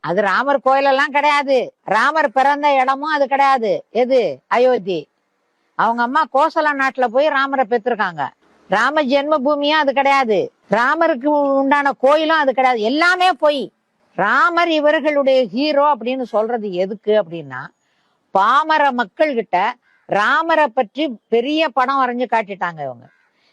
அது ராமர் கோயில் எல்லாம் கிடையாது. ராமர் பிறந்த இடமும் அது கிடையாது. எது? அயோத்தி. அவங்க அம்மா கோசல நாட்டுல போய் ராமரை பெற்றிருக்காங்க. ராம ஜென்ம பூமியும் அது கிடையாது. ராமருக்கு உண்டான கோயிலும் அது கிடையாது. எல்லாமே போய். ராமர் இவர்களுடைய ஹீரோ அப்படின்னு சொல்றது எதுக்கு அப்படின்னா பாமர மக்கள் கிட்ட ராமரை பற்றி பெரிய படம் வரைஞ்சு காட்டிட்டாங்க இவங்க.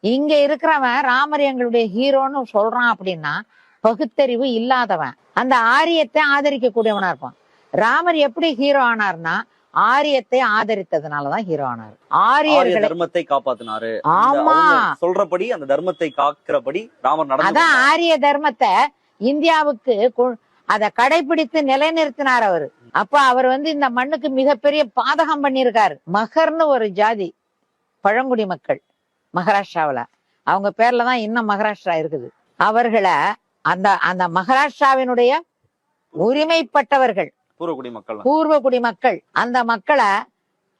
இங்க இருக்கிறவன் ராமர் எங்களுடைய ஹீரோன்னு சொல்றான் அப்படின்னா பகுத்தறிவு இல்லாதவன். அந்த ஆரியத்தை ஆதரிக்க கூடியவனா இருப்பான். ராமர் எப்படி ஹீரோ ஆனார்னா ஆரியத்தை ஆதரித்ததுனாலதான் ஹீரோ ஆனார். ஆரிய தர்மத்தை காப்பாத்தினாரு. ஆமா. சொல்றபடி அந்த தர்மத்தை காக்கிறபடி ராமர் அதான். ஆரிய தர்மத்தை இந்தியாவுக்கு அத கடைபிடித்து நிலைநிறுத்தினார் அவரு. அப்ப அவர் வந்து இந்த மண்ணுக்கு மிகப்பெரிய பாதகம் பண்ணியிருக்காரு. மகர்னு ஒரு ஜாதி பழங்குடி மக்கள் மகாராஷ்டிராவுல. அவங்க பேர்ல தான் இன்னும் மகாராஷ்டிரா இருக்குது. அவர்களை அந்த அந்த மகாராஷ்டிராவினுடைய உரிமைப்பட்டவர்கள் பூர்வகுடி மக்கள். பூர்வ குடி மக்கள் அந்த மக்களை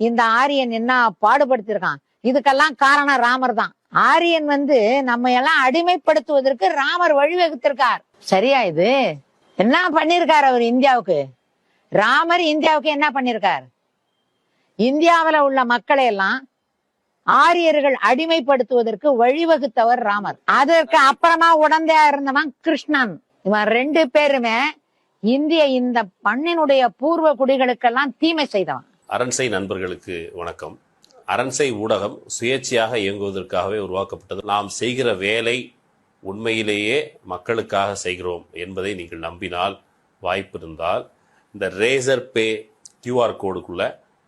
இந்த ஆரியன் என்ன பாடுபடுத்திருக்கான்? இதுக்கெல்லாம் காரணம் ராமர் தான். ஆரியன் வந்து நம்ம எல்லாம் அடிமைப்படுத்துவதற்கு ராமர் வழிவகுத்திருக்கார். சரியா இது? என்ன பண்ணிருக்கார் அவர் இந்தியாவுக்கு? ராமர் இந்தியாவுக்கு என்ன பண்ணிருக்கார்? இந்தியாவுல உள்ள மக்களை எல்லாம் ஆரியர்கள் அடிமைப்படுத்துவதற்கு வழிவகுத்தவர் ராமர். அதற்கு அப்புறமா உடந்தையா இருந்தவன் கிருஷ்ணன். இவன் ரெண்டு பேருமே இந்திய இந்த பண்ணினுடைய பூர்வ குடிகளுக்கெல்லாம் தீமை செய்தவன். அரண்சை நண்பர்களுக்கு வணக்கம். அரண்சை ஊடகம் சுயேட்சையாக இயங்குவதற்காகவே உருவாக்கப்பட்டது. நாம் செய்கிற வேலை உண்மையிலேயே மக்களுக்காக செய்கிறோம் என்பதை நீங்கள் நம்பினால் வாய்ப்பு இருந்தால் இந்த ரேசர் பே கியூஆர் கோடுக்குள்ளே